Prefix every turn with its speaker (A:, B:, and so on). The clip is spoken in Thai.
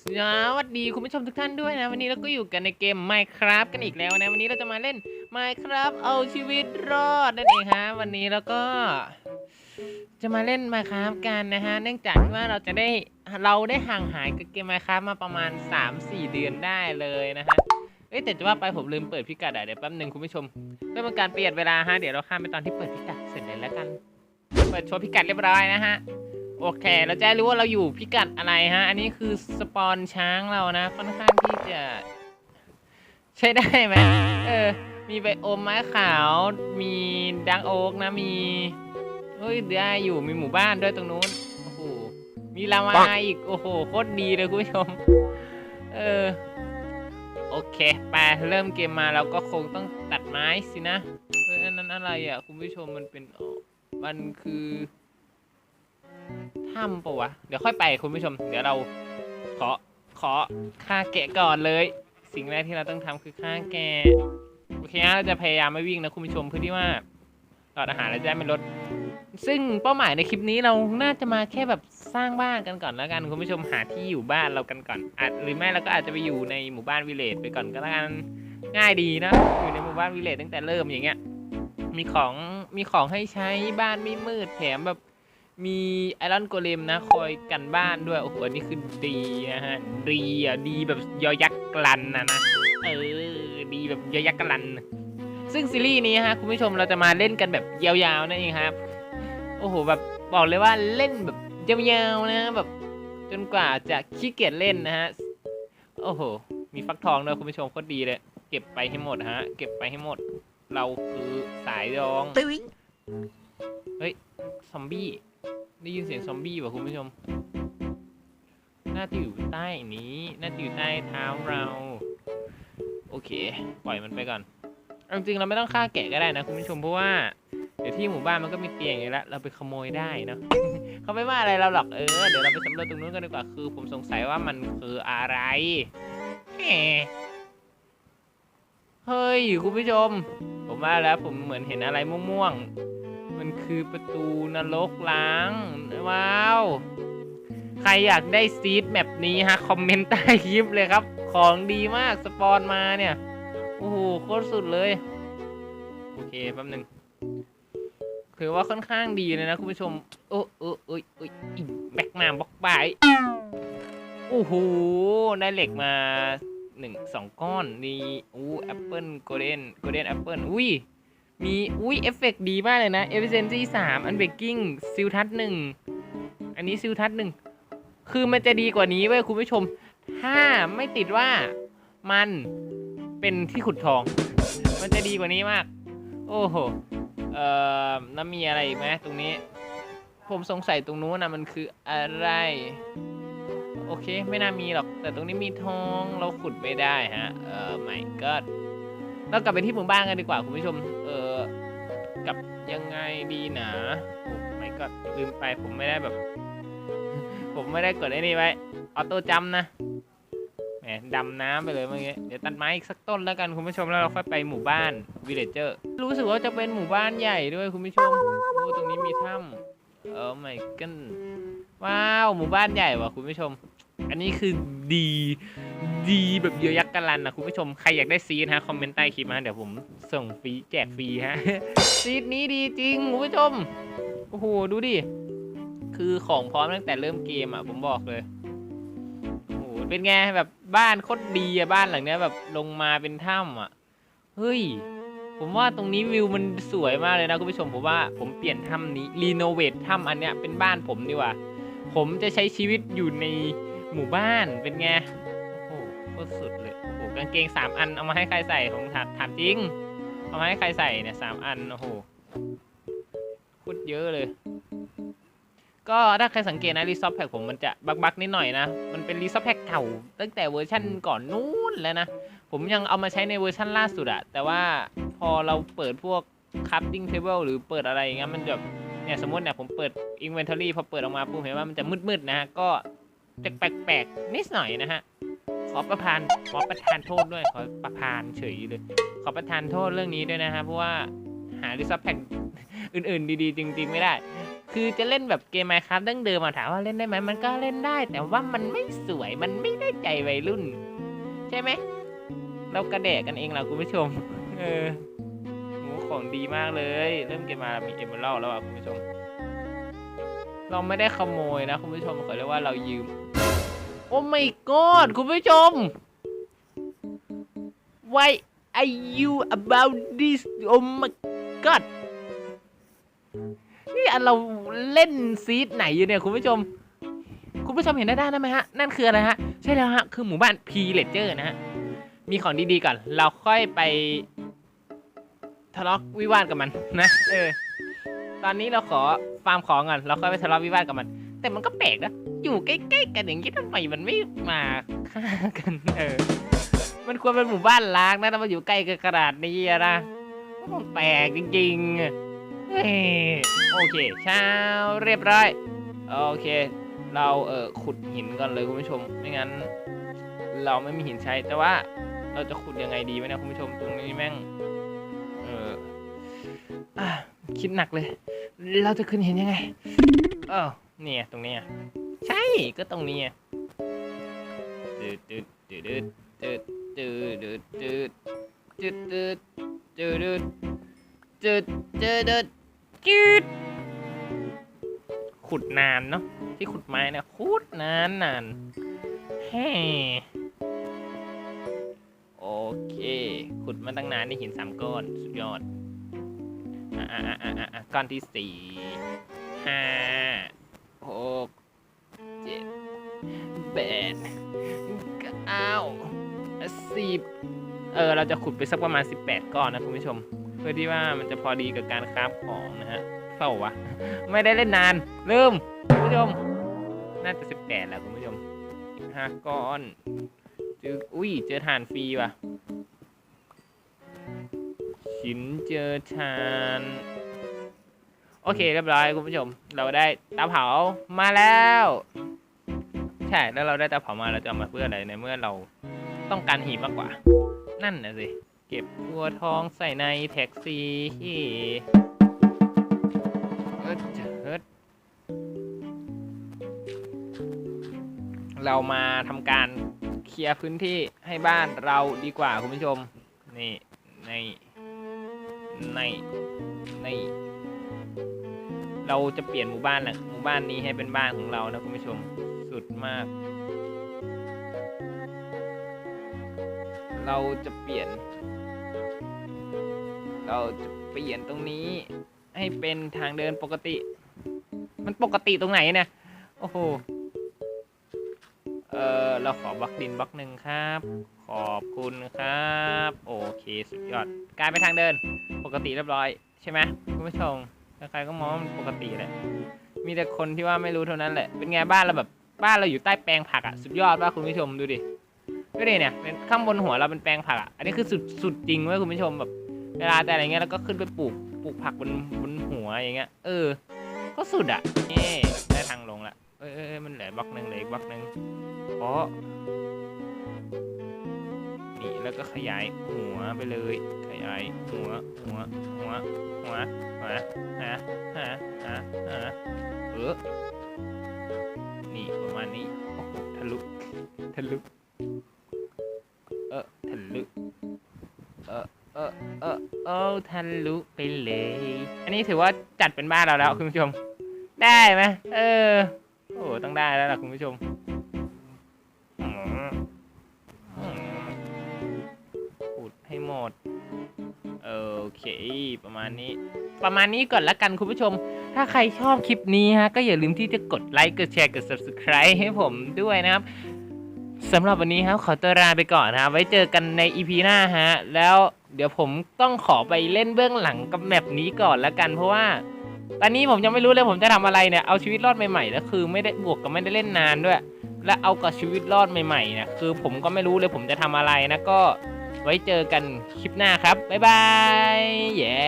A: สวัสดีคุณผู้ชมทุกท่านด้วยนะ วันนี้เราก็อยู่กันในเกม Minecraft กันอีกแล้วนะ วันนี้เราจะมาเล่น Minecraft เอาชีวิตรอดนั่นเองฮะวันนี้เราก็ จะมาเล่น Minecraft กันนะฮะเนื่องจากว่าเราจะได้เราได้ห่างหายกับเกม Minecraft มาประมาณ 3-4 เดือนได้เลยนะฮะเอ้แต่จะว่าไปผมลืมเปิดพิกัดอะเดี๋ยวแป๊บหนึ่งคุณผู้ชมเพื่อเป็นการเประหยัดเวลาฮะเดี๋ยวเราข้ามไปตอนที่เปิดพิกัดเสร็จเลยแล้วกัน เปิดโชว์พิกัดเรียบร้อยนะฮะ โอเคเราจะได้รู้ว่าเราอยู่พิกัดอะไรฮะ อันนี้คือสปอนช้างเรานะ ค่อนข้างที่จะ ใช้ได้ไหมเออ มีใบโอมไม้ขาว มีดังโอ๊กนะ มี เฮ้ยได้อยู่ มีหมู่บ้านด้วยตรงนู้น โอ้โห มีลาวาอีก โอ้โห โคตรดีเลยคุณผู้ชม เออ โอเค ไป เริ่มเกมมาเราก็คงต้องตัดไม้สินะเฮ้ยอันนั้นอะไรอะ คุณผู้ชมมันเป็น มันคือ ถ้ำปะวะ เดี๋ยวค่อยไปคุณผู้ชม เดี๋ยวเราขอขอฆ่าแกะก่อนเลย สิ่งแรกที่เราต้องทำคือฆ่าแกะโอเคนะเราจะพยายามไม่วิ่งนะคุณผู้ชมเพื่อที่ว่าหลอดอาหารเราจะได้ไม่ลดซึ่งเป้าหมายในคลิปนี้เราน่าจะมาแค่แบบสร้างบ้านกันก่อนแล้วกันคุณผู้ชมหาที่อยู่บ้านเรากันก่อนอาจหรือไม่เราก็อาจจะไปอยู่ในหมู่บ้านวิลเลจไปก่อนก็แล้วกันง่ายดีนะอยู่ในหมู่บ้านวิลเลจตั้งแต่เริ่มอย่างเงี้ยมีของมีของให้ใช้บ้านไม่มืดแถมแบบ มีไอรอนโกเลมนะ คอยกันบ้านด้วย โอ้โห อันนี้คือดีนะฮะ ดีอะ ดีแบบยอยักษ์กลันนะนะ เออ ดีแบบยอยักษ์กลัน ซึ่งซีรีส์นี้ฮะ คุณผู้ชมเราจะมาเล่นกันแบบยาวๆนั่นเองครับ โอ้โห แบบบอกเลยว่าเล่นแบบยาวๆนะ แบบจนกว่าจะขี้เกียจเล่นนะฮะ โอ้โห มีฟักทองด้วยคุณผู้ชมโคตรดีเลย เก็บไปให้หมดฮะ เก็บไปให้หมด เราคือสายรองซอมบี้ ได้ยินเสียงซอมบี้ป่ะคุณผู้ชม น่าจะอยู่ใต้นี้ น่าจะอยู่ใต้เท้าเรา โอเค ปล่อยมันไปก่อนเอาจริงๆเราไม่ต้องฆ่าแกะก็ได้นะคุณผู้ชมเพราะว่าเดี๋ยวที่หมู่บ้านมันก็มีเตียงอยู่แล้ว เราไปขโมยได้เนะเขาไม่ว่าอะไรเราหรอกเออเดี๋ยวเราไปสำรวจตรงนู้นกันดีกว่าคือ ผมสงสัยว่ามันคืออะไรเฮ้ยคุณผู้ชม ผมว่าแล้วผมเหมือนเห็นอะไรม่วงๆ มันคือประตูนรกล้าง ว้าว ใครอยากได้ซีดแบบนี้ฮะ คอมเมนต์ใต้คลิปเลยครับ ของดีมาก สปอนมาเนี่ย โอ้โห โคตรสุดเลย โอเค แป๊บหนึ่งคือว่าค่อนข้างดีเลยนะคุณผู้ชม โอ้โอ้โอ้ยโอ้ยอีแบกมาบล็อกบายโอ้โห ได้เหล็กมาหนึ่งสองก้อนนี่อู้แอปเปิลโกลเด้นโกลเด้นแอปเปิลอุ้ย มี อุ้ยเอฟเฟกดีมากเลยนะ efficiency 3อันเบกกิ้งซิลทัศหนึ่งอันนี้ซิลทัศหนึ่งคือมันจะดีกว่านี้เว้ยคุณผู้ชม ถ้าไม่ติดว่ามันเป็นที่ขุดทอง มันจะดีกว่านี้มาก โอ้โห เอ่อแล้วมีอะไรอีกไหมตรงนี้ ผมสงสัยตรงนู้นนะมันคืออะไร โอเค ไม่น่ามีหรอก แต่ตรงนี้มีทองเราขุดไม่ได้ฮะ เออไม่ก็เรากลับไปที่หมู่บ้านกันดีกว่าคุณผู้ชม เออ กับยังไงดีหนะโอ้ไม่ก็ลืมไปผมไม่ได้แบบ ผมไม่ได้กดไอ้นี่ไว้ออโต้จัมป์นะแหมดำน้ำไปเลยเมื่อกี้เดี๋ยวตัดไม้อีกสักต้นแล้วกันคุณผู้ชมแล้วเราค่อยไปหมู่บ้านวิลเลเจอร์รู้สึกว่าจะเป็นหมู่บ้านใหญ่ด้วยคุณผู้ชมโอ้ตรงนี้มีถ้ำเออไม่กันว้าวหมู่บ้านใหญ่ว่ะคุณผู้ชม อันนี้คือดี ดีแบบเยอะยักษ์กันลันนะคุณผู้ชมใครอยากได้ซีดฮะคอมเมนต์ใต้คลิปมาเดี๋ยวผมส่งฟรีแจกฟรีฮะ ซีดนี้ดีจริงคุณผู้ชมโอ้โหดูดิคือของพร้อมตั้งแต่เริ่มเกมอะผมบอกเลยโอ้โหเป็นไงแบบบ้านโคตรดีอะบ้านหลังเนี้ยแบบลงมาเป็นถ้ำอะเฮ้ยผมว่าตรงนี้วิวมันสวยมากเลยนะคุณผู้ชมผมว่าผมเปลี่ยนถ้ำนี้รีโนเวทถ้ำอันเนี้ยเป็นบ้านผมดีกว่า ผมจะใช้ชีวิตอยู่ในหมู่บ้านเป็นไง ตรสุดเลยโอ้โหกางเกงสามอันเอามาให้ใครใส่ผมถามถามจริง เอามาให้ใครใส่เนี่ยสามอันโอ้โหโคตรเยอะเลย ก็ถ้าใครสังเกตนะรีซอฟแพ็กผมมันจะบักบักๆนิดหน่อยนะ มันเป็นรีซอฟแพ็กเก่า ตั้งแต่เวอร์ชั่นก่อนนู้นแล้วนะ ผมยังเอามาใช้ในเวอร์ชั่นล่าสุดอะแต่ว่าพอเราเปิดพวก crafting table หรือเปิดอะไรอย่างเงี้ยมันจะเนี่ยสมมติเนี่ยผมเปิด inventory พอเปิดออกมาปุ๊บเห็นว่ามันจะมืดๆนะฮะ ก็จะแปลกๆนิดหน่อยนะฮะ ขอประทานขอประทานโทษด้วยขอประทานเฉยเลย ขอประทานโทษเรื่องนี้ด้วยนะฮะเพราะว่าหารีซอฟแพ็กอื่น ๆ ดีๆ จริง ๆ ไม่ได้ คือจะเล่นแบบเกมไมครับดั้งเดิมอะถามว่าเล่นได้ไหมมันก็เล่นได้ แต่ว่ามันไม่สวยมันไม่ได้ใจวัยรุ่น ใช่ไหมเรากระแดกกันเองล่ะคุณผู้ชม เออโหของดีมากเลย เริ่มเกมมามีเอเมอรัลแล้วอะคุณผู้ชม เราไม่ได้ขโมยนะคุณผู้ชมเขาเรียกว่าเรายืม อ้ไม่กอดคุณผู้ชม Why are you about this Oh my god นี่อันเราเล่นซีดไหนอยู่เนี่ยคุณผู้ชม คุณผู้ชมเห็นได้ด้านนั้นไหมฮะ นั่นคืออะไรฮะ ใช่แล้วฮะ คือหมู่บ้านพีเลเจอร์นะฮะ มีของดีๆก่อน เราค่อยไปทะเลาะวิวาทกับมันนะ เออ ตอนนี้เราขอฟาร์มของก่อน เราค่อยไปทะเลาะวิวาทกับมัน แต่มันก็แปลกนะ อยู่ใกล้ๆกันอย่างนี้ทำไมมันไม่มาฆ่ากัน เออ มันควรเป็นหมู่บ้านล้างนะแต่มาอยู่ใกล้กันขนาดนี้อะนะมันแปลกจริงๆเฮ้ยโอเคเช้าเรียบร้อย โอเค เราเออขุดหินก่อนเลยคุณผู้ชม ไม่งั้น เราไม่มีหินใช้ แต่ว่า เราจะขุดยังไงดีไหมนะคุณผู้ชม ตรงนี้แม่ง เอออะคิดหนักเลย เราจะขึ้นหินยังไง เออ เนี่ยตรงเนี้ยใช่ก็ตรงนี้อะตืดตืดตืดตืดตืดตืดตืดตืดตืดตืดตืดตืดตืดตืดขุดนานเนาะที่ขุดไม้นะขุดนานนานเฮ้โอเค ขุดมาตั้งนานนี่หินสามก้อนสุดยอดอะอะอะอะอะก้อนที่สี่ห้า หกเจ็ดแปดเก้าสิบเออเราจะขุดไปสักประมาณ 18 ก้อนนะคุณผู้ชม เพื่อที่ว่ามันจะพอดีกับการคราฟของนะฮะเฝ้าวะ ไม่ได้เล่นนานลืมคุณผู้ชม น่าจะ 18 แล้วคุณผู้ชมห้าก้อนเจออุ้ยเจอถ่านฟรีว่ะหินเจอถ่าน โอเคเรียบร้อยคุณผู้ชม เราได้ตาเผามาแล้ว ใช่แล้วเราได้ตาเผามาเราจะเอามาเพื่ออะไรในเมื่อเราต้องการหีบมากกว่า นั่นนะสิเก็บทัวทองใส่ในแท็กซี่เอิดเจิดเรามาทำการเคลียร์พื้นที่ให้บ้านเราดีกว่าคุณผู้ชม นี่ในในใน เราจะเปลี่ยนหมู่บ้านแหละหมู่บ้านนี้ให้เป็นบ้านของเรานะคุณผู้ชมสุดมาก เราจะเปลี่ยน เราจะเปลี่ยนตรงนี้ให้เป็นทางเดินปกติ มันปกติตรงไหนเนี่ยโอ้โหเออเราขอบล็อกดินบล็อกหนึ่งครับ ขอบคุณครับ โอเคสุดยอด กลายเป็นทางเดิน ปกติเรียบร้อย ใช่ไหมคุณผู้ชม ใครๆก็มองว่ามันปกติแหละ มีแต่คนที่ว่าไม่รู้เท่านั้นแหละ เป็นไงบ้านเราแบบบ้านเราอยู่ใต้แปลงผักอะสุดยอดว่าคุณผู้ชมดูดิดูดิเนี่ยเป็นข้างบนหัวเราเป็นแปลงผักอะอันนี้คือสุดสุดจริงเว้ยคุณผู้ชมแบบ เวลาแต่อะไรเงี้ยแล้วก็ขึ้นไปปลูกปลูกผักบนบนหัวอย่างเงี้ย เออ ก็สุดอะนี่ได้ทางลงละเอ้ยเอ้ยเอ้ยมันเหลือบล็อกหนึ่งเหลืออีกบล็อกหนึ่งเพราะ นี่แล้วก็ขยายหัวไปเลย ขยายหัวหัวหัวหัวหัวฮะฮะฮะฮะเออนี่ประมาณนี้โอ้โหทะลุทะลุเออทะลุเออเออเออเออทะลุไปเลย อันนี้ถือว่าจัดเป็นบ้านเราแล้วคุณผู้ชม ได้ไหมเออโอ้ต้องได้แล้วล่ะคุณผู้ชม เคประมาณนี้ ประมาณนี้ก่อนละกันคุณผู้ชม ถ้าใครชอบคลิปนี้ฮะ ก็อย่าลืมที่จะกดไลค์กดแชร์กด subscribe ให้ผมด้วยนะครับสำหรับวันนี้ครับขอตัวลาไปก่อนนะครับไว้เจอกันใน EP หน้าฮะ แล้วเดี๋ยวผมต้องขอไปเล่นเบื้องหลังกับแมปนี้ก่อนละกัน เพราะว่าตอนนี้ผมยังไม่รู้เลยผมจะทำอะไรเนี่ยเอาชีวิตรอดใหม่ๆแล้วคือไม่ได้บวกกับไม่ได้เล่นนานด้วย และเอากับชีวิตรอดใหม่ๆเนี่ยคือผมก็ไม่รู้เลยผมจะทำอะไรนะก็ ไว้เจอกันคลิปหน้าครับ บ๊ายบายเย้